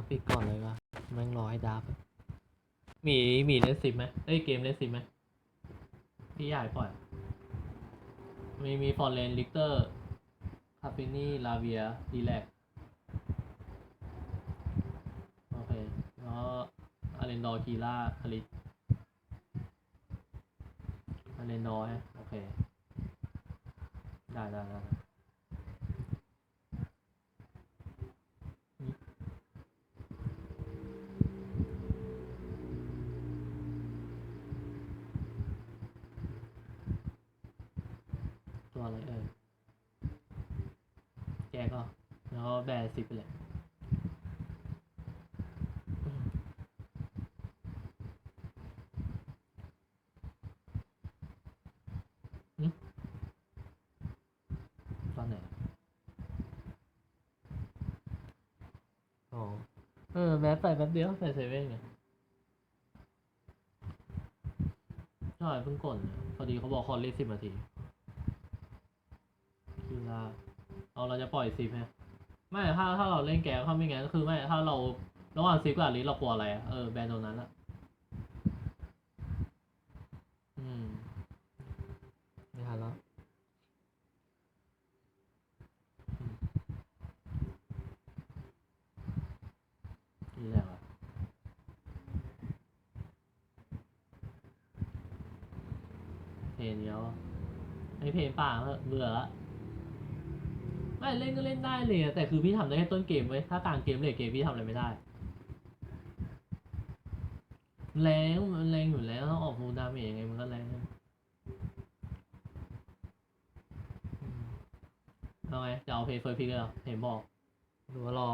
ว่าปิดก่อนเลยวะแม่งรอให้ดาบหมีหมีเล่นซิมไหมเอ้ยเกมเล่นซิมไหมพี่ใหญ่ปล่อย มีมีฟอร์เรนลิกเตอร์คาปินี่ลาเวียดีแลกโอเคแล้วอาเรนดอร์คีล่าคาริสอาเรนดอร์ฮะโอเค ได้ได้ได้ตัวอะไรเอ่ยแกก็ แล้วก็แบร์สิบไปเลยหึตอนไหนอะอ๋อเออแวะไปแป๊บเดียวไปเซเว่นไงใช่เพิ่งกดเนี่ยพอดีเขาบอกคอร์เล่สิบนาทีคีลาเอาเราจะปล่อยซิปไหม ไม่ถ้าถ้าเราเล่นแกมถ้าไม่งั้นคือไม่ถ้าเราระหว่างซิปกับอลิสเรากลัวอะไรอะเออแบนตรงนั้นละอืมไม่ทันแล้วอืมนี่แหละวะเพลงเดียวอะไอเพลงป่าเถอะเบื่อละ ไม่เล่นก็เล่นได้เลยอะแต่คือพี่ทำได้แค่ต้นเกมไว้ยถ้ากลางเกมเลยเกมพี่ทำอะไรไม่ได้ แรงมันแรงอยู่แล้วต้องออกฟูลดาเมจยังไงมันก็แรงอืมเอาไงจะเอาเพย์เฟิร์สพิกเลยเหรอเห็นบอกหรือว่ารอ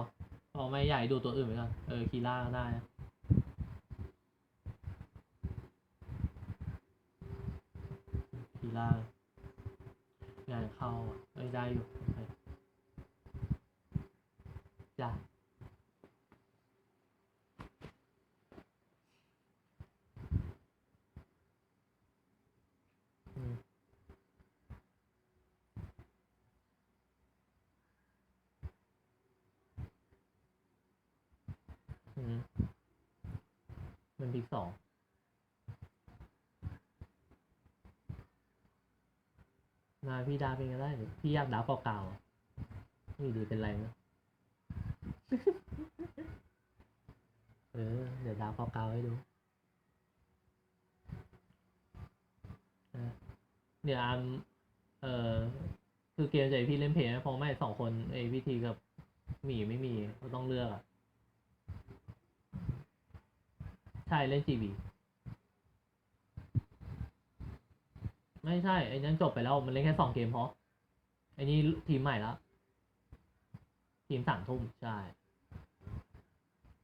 รอไม่ใหญ่ดูตัวอื่นไปก่อนเออคีล่าก็ได้นะคีล่างานเข้าอะเอ้ยได้อยู่โอเคจ้ะอืมอืมมันพิกสอง นาพี่ดาเป็นก็ได้หรือพี่อยากดาวเก่าๆอะนี่ดีเป็นไรนะเออ เดี๋ยวดาวเก่าๆให้ดูนะเดี๋ยวอามเออคือเกมจะให้พี่เล่นเพลงนะเพราะไม่สองคนไอวิธีกับหมีไม่มีก็ต้องเลือกอะใช่เล่นจีบี ไม่ใช่ไอ้นั้นจบไปแล้วมันเล่นแค่สองเกมเพราะไอ้นี่ทีมใหม่แล้วทีมสามทุ่มใช่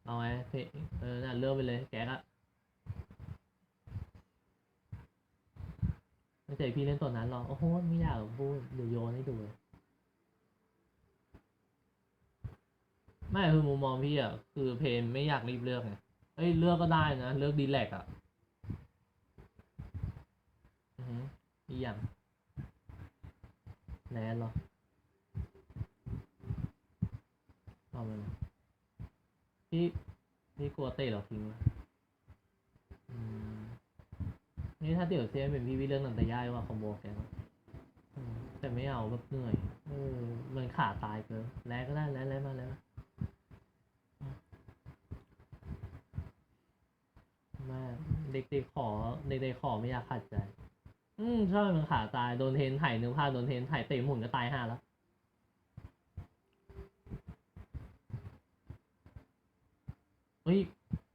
เอาไงเพเออน่ะเลือกไปเลยแกก็ไม่ใจพี่เล่นตัวนั้นหรอกโอ้โหไม่อยากพูดเดี๋ยวโยนให้ดูเลยไม่คือมุมมองพี่อะคือเพนไม่อยากรีบเลือกไงเอ้ยเลือกก็ได้นะ เลือกดีแลกอะ อือฮึ อีอย่างแนนเหรอเอามันพี่พี่กลัวเตะเหรอทิ้งวะอืมนี่ถ้าเดี๋ยวเซียเป็นพี่พี่เรื่องนันตะย่ายว่าคอมโบแกนะอืมแต่ไม่เอาแบบเหนื่อยเออมันขาตายเกินแลกก็ได้แลกแลกมาแล้วมาเด็กๆขอเด็กๆขอไม่อยากขัดใจ อืมใช่มันขาตายโดนเทนไถ่นึกภาโดนเทนไถ่เตะหมุนก็ตายห้าแล้วเฮ้ย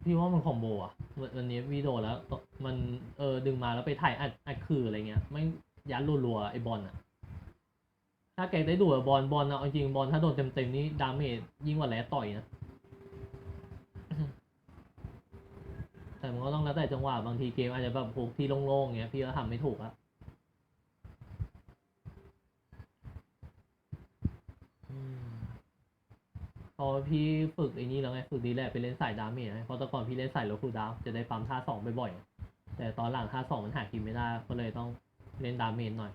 พี่ว่ามันคอมโบอะวันนี้วีโดแล้ว มันเออดึงมาแล้วไปถ่ายอัดอัดคืออะไรเงี้ยไม่ยัดรัวๆไอ้บอลอะ ถ้าแกได้ดูบอลบอลนะเอาจริงบอลถ้าโดนเต็มๆนี่ดาเมจยิ่งกว่าแร้ต่อยนะ แต่ มันก็ต้องแล้วแต่จังหวะบางทีเกมอาจจะแบบพกที่โล่งๆเงี้ยพี่ก็ทำไม่ถูกอะพอพี่ฝึกไอ้นี่แล้วไงฝึกดีแหละไปเล่นสายดาเมจเพราะแต่ก่อนพี่เล่นสายโลคูดาวจะได้ปั๊มท่าสองบ่อยๆแต่ตอนหลังท่าสองมันหากินไม่ได้ก็เลยต้องเล่นดาเมจหน่อย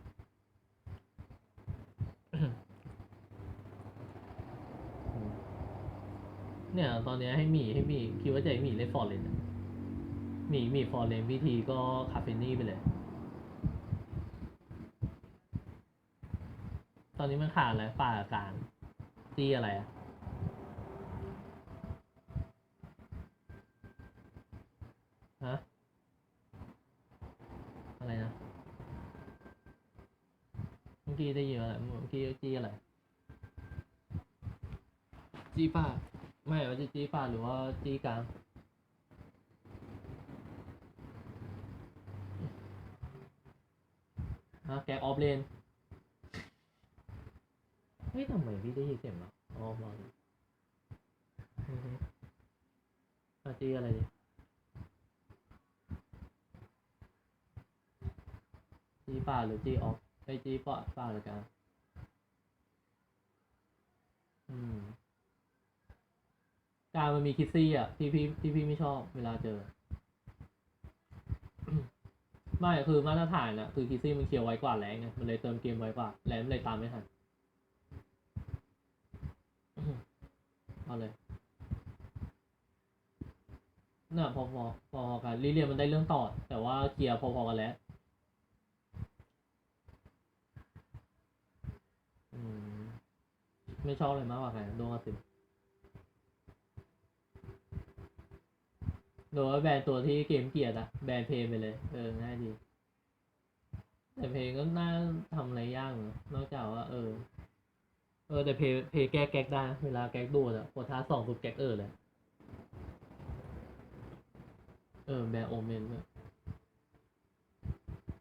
เนี่ยตอนเนี้ยให้หมีให้หมีคิดว่าจะให้หมีเล่นฟอร์เรนะ มีหมีฟอร์เรนวิธีก็คาเฟนี่ไปเลย ตอนนี้มันขาดอะไรป่ากับกลางจี้อะไรอะฮะ อะไรนะ เมื่อกี้ได้ยินอะไร เมื่อกี้จี้อะไร จี้ป่าไม่ว่าจะจี้ป่าหรือว่าจี้กลาง ฮะแก ออฟเลนเฮ้ยทำไมพี่ได้ยินเสียงเหรอออฟมาอือฮึอะจี้อะไรดิจีป่าหรือจีออฟไอจีป่าป่าหรือกันอืมการมันมีคิซี่อะที่พี่ที่พี่ไม่ชอบเวลาเจอ ไม่คือมาตรฐานอะคือคิซี่มันเคลียร์ไวกว่าแรงไงมันเลยเติมเกมไวกว่าแรงมันเลยตามไม่ทันเอาเลยน่ะพอพอพอๆกันลิเลียมันได้เรื่องต่อ แต่ว่าเคียร์พอๆกันแล้วไม่ชอบเลยมากกว่าใครดวงกระสิบ โดยว่าแบนตัวที่เกมเกลียดอะแบนเพลงไปเลย เออง่ายดี แต่เพลงก็น่าทำอะไรยากเนอะนอกจากว่า เออ เออ แต่เพลงเพลงแก้แก๊กได้ เวลาแก๊กโดดอะกดท้าสองปุ๊บแก๊กเออเลย เออ แบนโอเมนด้วย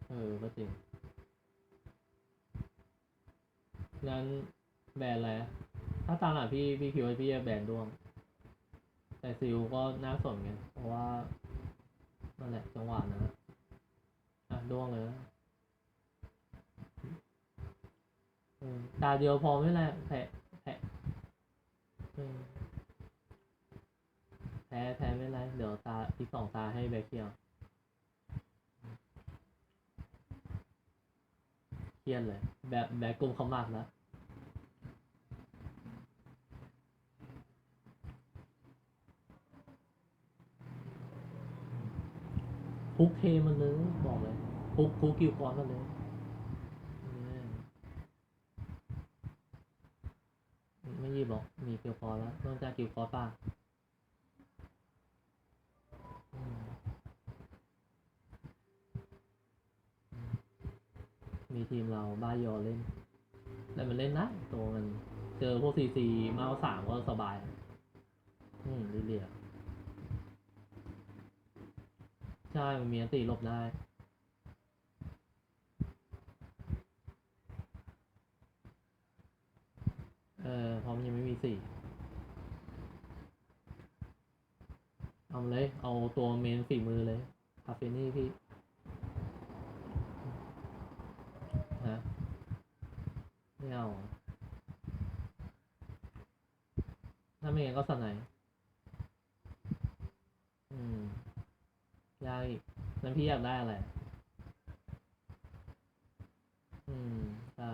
เออก็จริงงั้นแบนอะไรอะถ้าตามหลักพี่พี่คิดว่าพี่จะแบนดวง แต่ซิลก็น่าสนไงเพราะว่านั่นแหละจังหวะนะอะดวงเลยตาเดียวพอไม่แหละแพ้แพ้แพ้แพ้ไม่ไร เดี๋ยวตาอีกสองตาให้แบคเคียวเครียดเลย แบบแบกกลุ่มเขามากแล้ว คุกเทมันเลยบอกเลยคุกคุกกิวคอนมันเลยไม่ยีบหรอกมีกิวคอนแล้วนอกจากิวคอนป่ะมีทีมเราบ้ายอเล่น แต่มันเล่นได้ตัวมัน เจอพวกซีซีมาเอาสามก็สบาย อืมเรียๆ ใช่ มันมีอันตีหลบได้เออพราะมันยังไม่มีสี่เอาเลย เอาตัวเมนฝีมือเลยคาเฟนี่พี่ฮะไม่เอาถ้าไม่งั้นก็สไนอืม ยากอีกนั้นพี่อยากได้อะไร อืมใช่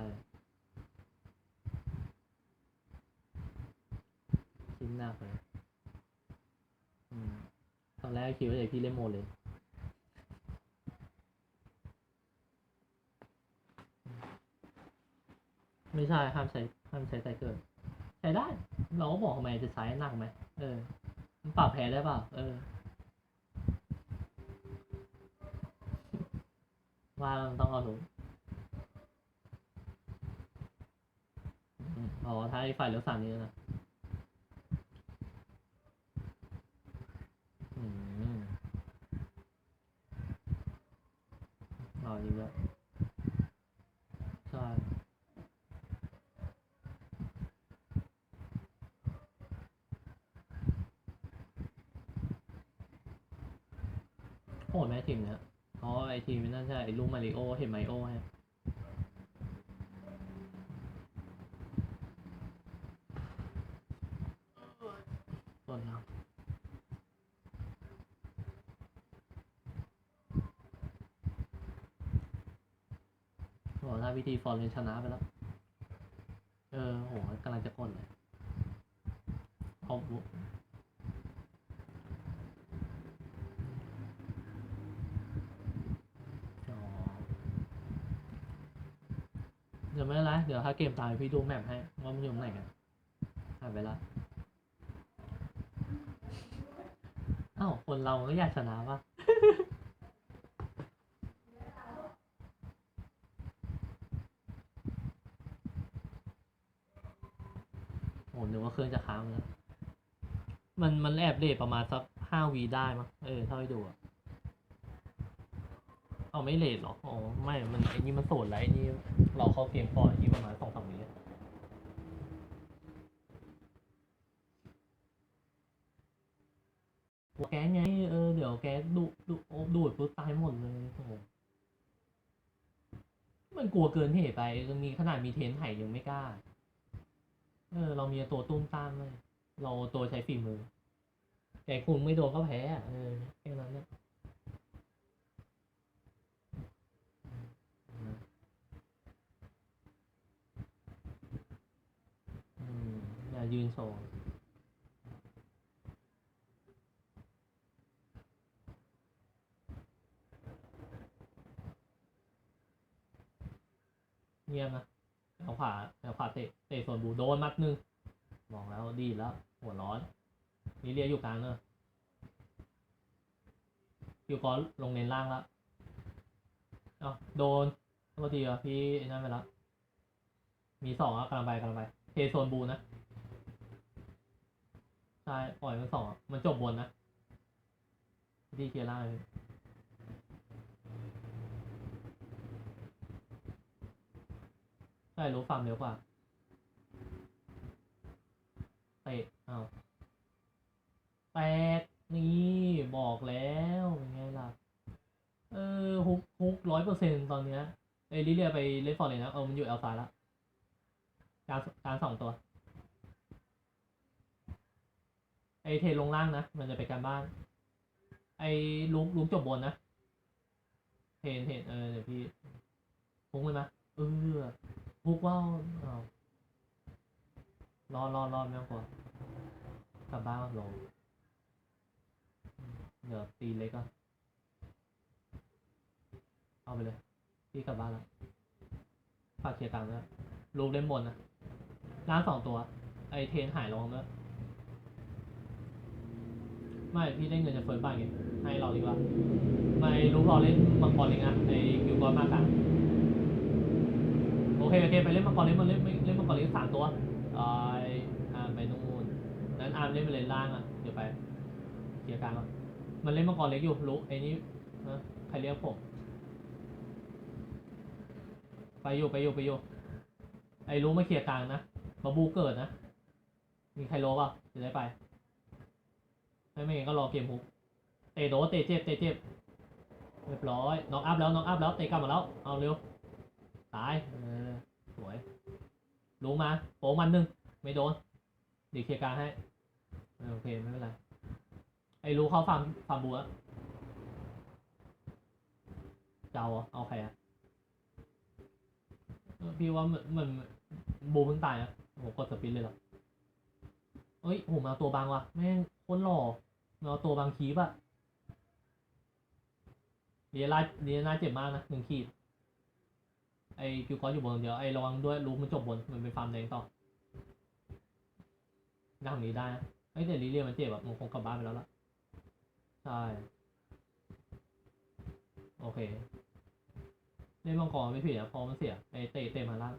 คิดหนักเลยอืมตอนแรกคิดว่าจะพี่เล่นโมเลย ไม่ใช่ห้ามใช้ห้ามใช้ไซเคิลใช้ได้ เราก็บอกทำไมจะใช้หนักไหมเออมันปรับแพ้ได้เปล่าเออ ว่ามันต้องเอาหนูกอ๋อถ้าไอฝ่ายเลี้ยวสามนี้นะอืมอ๋อจริงด้วยใช่โหดไหมทีมเนี้ย อ๋อไอทีมนั่นใช่ไอลูกมาริโอเห็นมาริโอฮะส่วนครับโหถ้าวิธีฟอร์เรนชนะไปแล้ว เออโหกำลังจะกดเลยเอา เดี๋ยว ไม่เป็นไรเดี๋ยวถ้าเกมตายพี่ดูแมปให้ว่ามันอยู่งไหนกันหายไปละเอ้าคนเราก็อยากชนะปะโอ้นึกว่าเครื่องจะค้างแล้วมันมันแอบเลทประมาณสักห้าวีได้มั้งเออเท่าที่ดูอะ เอาไม่เลทหรอ อ๋อ ไม่ มันไอ้นี่มันโสดแล้วไอ้นี่เราเข้าเกมก่อนไอ้นี่ประมาณสองสามวีอะแกสไง เออ เดี๋ยวแกสดูดูดูดปุ๊บตายหมดเลยโอ้มันกลัวเกินเหตุไป มีขนาดมีเทนไห่ยังไม่กล้า เออ เรามีตัวตุ้มตามเลย เราตัวใช้ฝีมือ แต่คุณไม่โดนก็แพ้อะเออแค่นั้นเนี่ยอืม อย่ายืนโชว์เงียบนะเอาขวาเอาขวาเตะเตะส่วนบูโดนมัดนึงมองแล้วดีแล้ว หัวร้อน นี่เรียกอยู่กลางเนอะอยู่ก่อนลงเลนล่างแล้วเอ้าโดนโทษทีอะพี่นั่นไปแล้วมีสองอะกำลังไปกำลังไปเทโซนบูนะ ใช่ปล่อยมันสองมันจบบนนะที่เคลียร์ล่าเลยใช่รู้ฟาร์มเร็วกว่าเตะอ้าแตกนี่บอกแล้วเป็นไงล่ะ เออฮุกฮุกร้อยเปอร์เซ็นตอนเนี้ยเอลิเลียไปเล่นฟอร์เลยนะ เออมันอยู่เอลซายละการการสองตัว ไอเทลงล่างนะ มันจะไปการบ้าน ไอลุกลุกจบบนนะ เทนเทนเออเดี๋ยวพี่ฮุกเลยนะเออฮุกว่าวอ้าวรอรอรอไม่งกลัวกลับบ้านลงเดี๋ยวตีเล็กก่อนเอาไปเลย พี่กลับบ้านแล้วฝากเคลียร์ตังค์ด้วยรูปเล่นบนนะร้านสองตัว ไอเทนหายลงแล้วย ไม่พี่ได้เงินจากเฟิร์สบ้านไงให้เราดีกว่าไม่รู้รอเล่นมังกรเลยนะไอคิวกรมากกลาโอเคโอเคไปเล่นมังกรเล่นมันเล่นเล่นมังกรเล่นสามตัวไออาร์มไปนู่นนั้นอาร์มเล่นไปเลนล่างอะเดี๋ยวไปเคลียร์กลางก่อนมันเล่นมังกรเล็กอยู่รู้ไอ้นี่นะใครเรียกผมไปอยู่ไปอยู่ไปอยู่ไอ้รู้มาเคลียร์กลางนะบาบูเกิดนะ มีใครรู้ป่ะจะได้ไป ไม่ไม่งั้นก็รอเกมฮุกเตะโดเตะเจ็บเตะเจ็บเรียบร้อยน็อกอัพแล้วน็อกอัพแล้วเตะกลับมาแล้วเอาเร็วตายเออสวยรู้มาโป้มันหนึ่งไม่โดนดีเคียร์กางให้โอเคไม่เป็นไรไอ้รู้เขาฟาร์มฟาร์มบัวเจะเอาเหรอเอาใครอะพี่ว่าเหมือนเหมือนบูเพิ่งตายนะโหกดสปินเลยหรอเอ้ยโหมาเอาตัวบางว่ะแม่งคนหล่อ เอาตัวบางคีบอะเรียนาเรียนาเจ็บมากนะหนึ่งขีด ไอ้คิวกอนอยู่บนเดียวไอ้ระวังด้วยรู้มันจบบนมันไปฟาร์มแดงต่อนั่งนี้ได้นะเอ้แต่ลิเลียมันเจ็บแบบมันคงกลับบ้านไปแล้วล่ะ ใช่ โอเคเล่นมังกรไม่ผิดอะพอมันเสียไอเตะเตะมาล่าง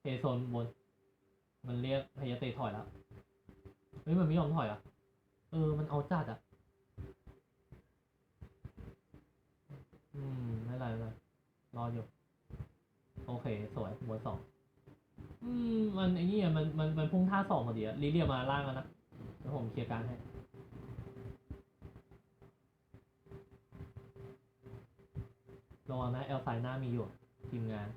เทโซนบน มันเรียกพยาเตะถอยแล้วเฮ้ยมันไม่ยอมถอยอะ เออ มันเอาจัดอะ อืม ไม่ไรไม่เป็นไรรออยู่ โอเค สวยบนสอง อืม มันไอ้นี่อะมัน มัน มันพุ่งท่าสองพอดีอะลิเลียมาล่างแล้วนะเดี๋ยวผมเคลียร์การให้ระวังนะเอลไซหน้ามีอยู่ ทีมงาน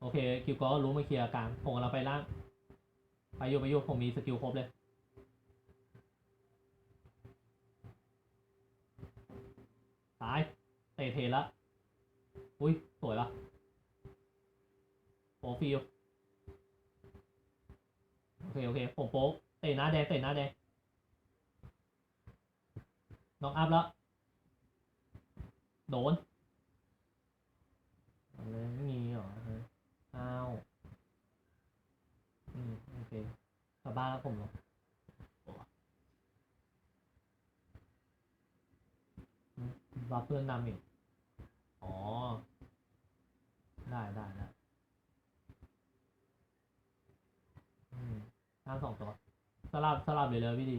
โอเค คิวก็รู้มาเคลียร์กางผมกับเราไปล่าง ไปอยู่ไปอยู่ผมมีสกิลครบเลยายเตะเทแล้วอุ้ย สวยปะโปฟิลโอเค โอเค ผมโป๊เตะหน้าแดง เตะหน้าแดงน้องอัพแล้ว โดนอะไรไม่มีหรออ้าว อืม โอเคกลับบ้านแล้วผมหรอ รับเพื่อนนำอีกอ๋อ ได้ได้ได้อืมน้ำสองตัวสลับสลับเลยเลยพี่ดี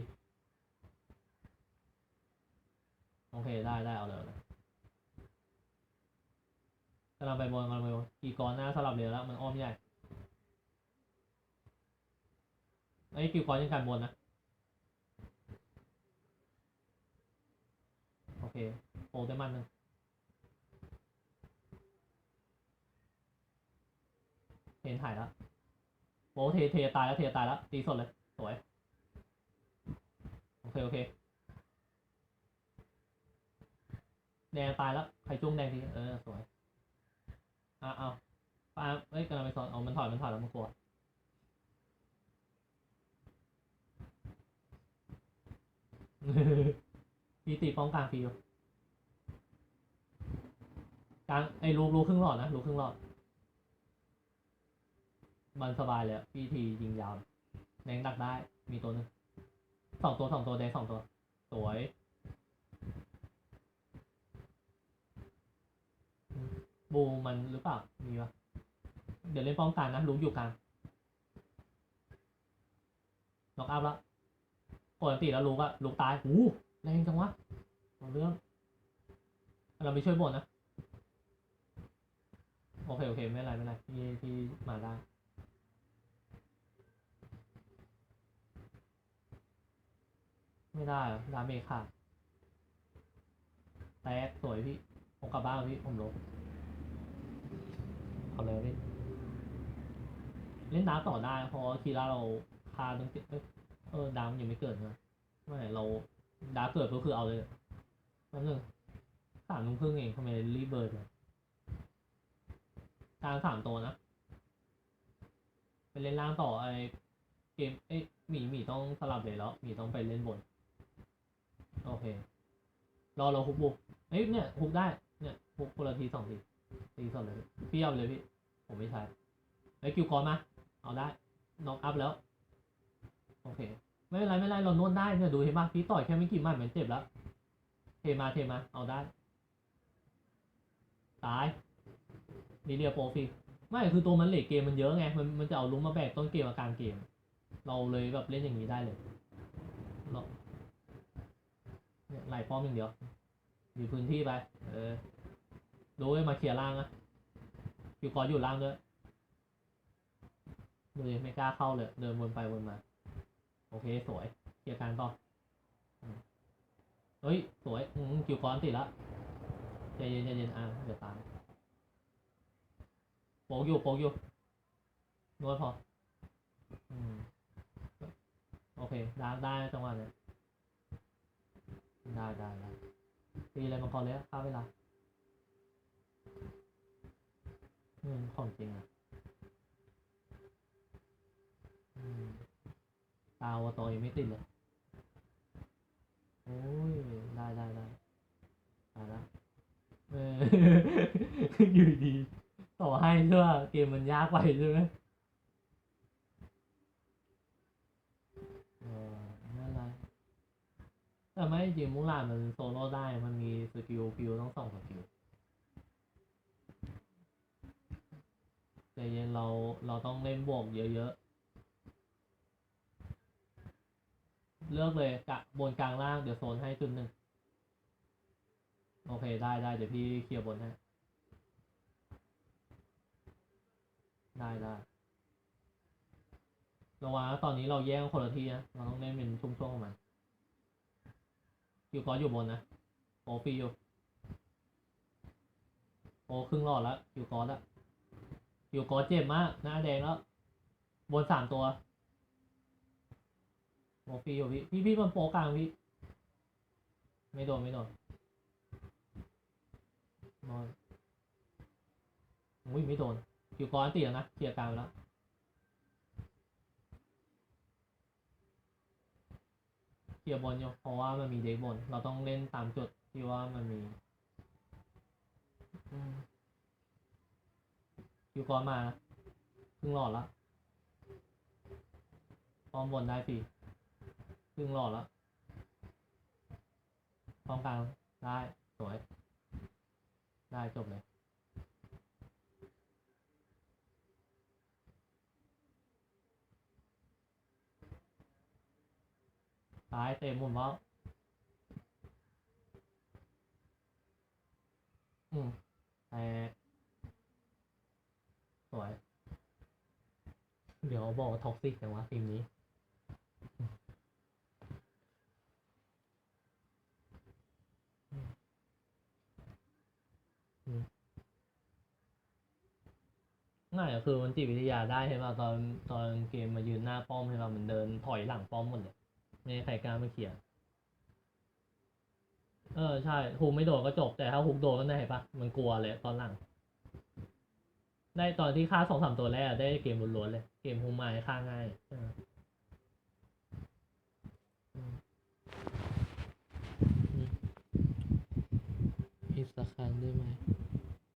โอเคได้ได้เอาเลยเอาเลยกำลังไปบนกำลังไปบนกี่กรหน้าสลับเลยแล้วมันอ้อมใหญ่ไอ้ยกี่กรยังการบนนะ โอเค โอ้ได้มันหนึ่งเห็นถ่ายแล้วโอ้เทเทตายแล้วเทตายแล้วตีสดเลย สวย โอเค โอเค แดงตายแล้ว ใครจุ้งแดงทีเออ สวยอะเอาปาเอ้ยกำลังไปสอนเอามันถอยมันถอยแล้วมันกลัวพี่ตีป้องกลางฟรีอยู่ กลางไอ้รูรูครึ่งหลอดนะรูครึ่งหลอด มันสบายเลยพี่ทียิงยาวแดงดักได้ มีตัวหนึ่งสองตัวสองตัวแดงสองตัว สวยบูมันหรือเปล่า มีปะเดี๋ยวเล่นป้องกันนะลุกอยู่กลางล็อกอัพแล้วปกติแล้วลุกอะลุกตายหูแรงจังวะเอาเรื่อง เราไปช่วยบนนะ โอเคโอเคไม่เป็นไรไม่เป็นไรพี่พี่มาได้ไม่ได้ดาเมจค่ะแตกสวยพี่ ผมกลับบ้านพี่ ผมลบเอาเลยพี่เล่นดาร์ต่อได้ เพราะว่าคีร่าเราคาตั้งแต่เอ้ยเออดามนยังไม่เกิดนะไม่เราดาร์เกิดก็คือเอาเลยนั่นนึงสามนุ่งครึ่งเองทำไมรีบเบิร์ดเลยกลางสามตัวนะไปเล่นล่างต่อไอเกมเอ้ยหมีหมีต้องสลับเลยแล้วหมีต้องไปเล่นบน โอเค รอเราฮุกบุกเอ้ยเนี่ยฮุกได้ เนี่ยฮุกคนละทีสองทีตีสองเลย พี่เอาเลยพี่ ผมไม่ใช้ไอ้คิวกอนมา เอาได้น็อกอัพแล้ว โอเค ไม่เป็นไรไม่เป็นไรเรานวดได้เนี่ยดูเห็นปะพี่ต่อยแค่ไม่กี่หมัดเหมันเจ็บแล้ว เทมาเทมา เอาได้ ตายีเรียโปรฟีไม่คือตัวมันเหล็กเกมมันเยอะไง มันมันจะเอาลุ้มมาแบกต้นเกมมากลางเกม เราเลยแบบเล่นอย่างนี้ได้เลยเราเนี่ยไหลป้อมอย่างเดียว มีพื้นที่ไป เออดูให้มาเคลียร์ล่างนะอยู่กออยู่ล่างด้วยดูดิไม่กล้าเข้าเลย เดินวนไปวนมา โอเคสวยเคลียร์การต่อเฮ้ย สวยอืมคิวกอนติดละใจเย็นใจเย็นอะเดี๋ยวตายโปกอยู่โปกอยู่นวดพอ อืม โอเค ได้ได้จังหวะเนี้ยได้ได้ได้ตีอะไรมาก่อเลยอะข้าเวลาอืมของจริงอะอืมตาวาโตยังไม่ติดเลย โอ้ย ได้ได้ได้ได้ละเอออยู่ดี ต่อให้ใช่ป่ะเกมมันยากไปใช่ไหมเออไม่เป็นไรแต่ไม่จริงมุลานมันโซโล่ได้มันมีสกิลฟิวต้องสองสกิลใจเย็นเราเราต้องเล่นบวกเยอะๆ เลือกเลยกะบนกลางล่างเดี๋ยวโซนให้จุดหนึ่ง โอเคได้ได้เดี๋ยวพี่เคลียร์บนให้ ได้ได้ระวังตอนนี้เราแย่งคนละที่นะเราต้องเล่นเป็นช่วงๆของมันอยู่กออยู่บนนะโอฟีอยู่โอครึ่งหลอดแล้วอยู่กอแล้วอยู่กอเจ็บมากหน้าแดงแล้ว บนสามตัวโอฟีอยู่พี่พี่พี่มันโปกลางพี่ ไม่โดนไม่โดนนอนอุ้ยไม่โดน อยู่กอนตีแล้วนะเคลียร์กลางไปแล้วเคลียร์บนอยู่เพราะว่ามันมีเด็กบนเราต้องเล่นตามจุดที่ว่ามันมีอืมอยู่กอนมานะครึ่งหลอดล้วป้อมบนได้ฟรีครึ่งหลอดล้วป้อมกลางได้สวยได้จบเลย ซ้ายเตะมุมเว้าอืมแตกสวย เดี๋ยวบอกท็อกซิกแต่ว่าทีมนี้ง่ายก็คือมันจิตวิทยาได้ใช่ป่ะตอนตอนเกมมายืนหน้าป้อมใช่ป่ะมันเดินถอยหลังป้อมหมดเลย ไม่ใครกล้ามาเขี่ยร์เออใช่ฮุกไม่โดนก็จบแต่ถ้าฮุกโดนก็ได้ปะมันกลัวเลยตอนหลัง ได้ตอนที่ฆ่าสองสามตัวแรกได้เกมล้วนๆเลย เกมฮุกมาฆ่าง่ายเอออืมอืมอีกสักครั้งได้ไหม